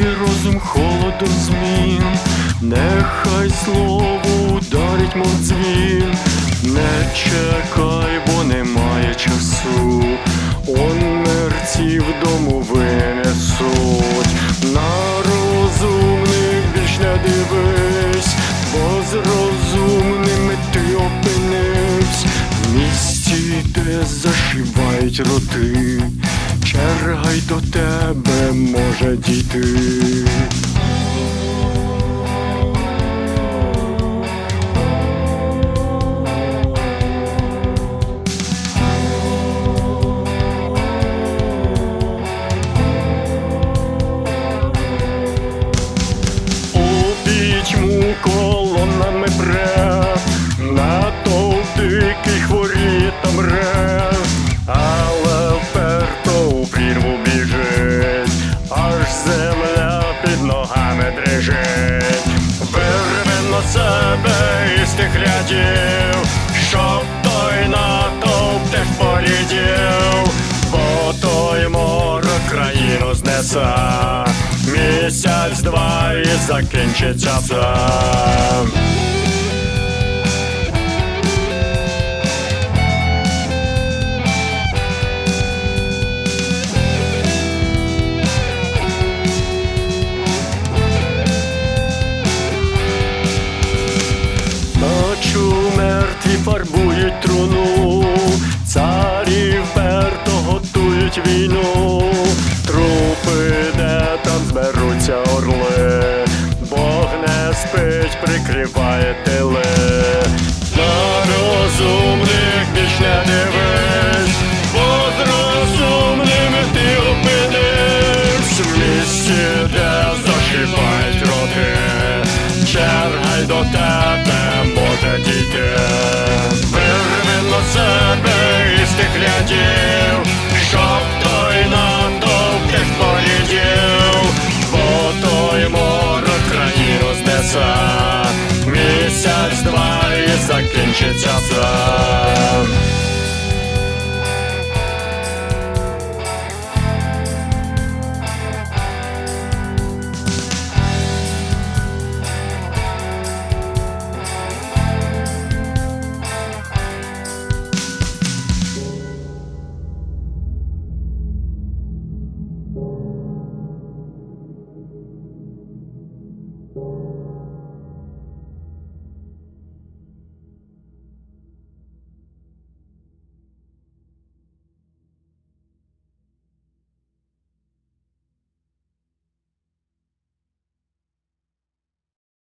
Розум холодом змін, нехай слово ударить, мов дзвін, не чекай, бо немає часу, он мерців дому винесуть, на розумних більш не дивись, бо з розумними ти опинився в місті, де зашивають роти, черга й до тебе може дійти. Тих щоб той натовп теж полідів, бо той морок країну знесе. Місяць два і закінчиться все. formuje trunu księżyca plam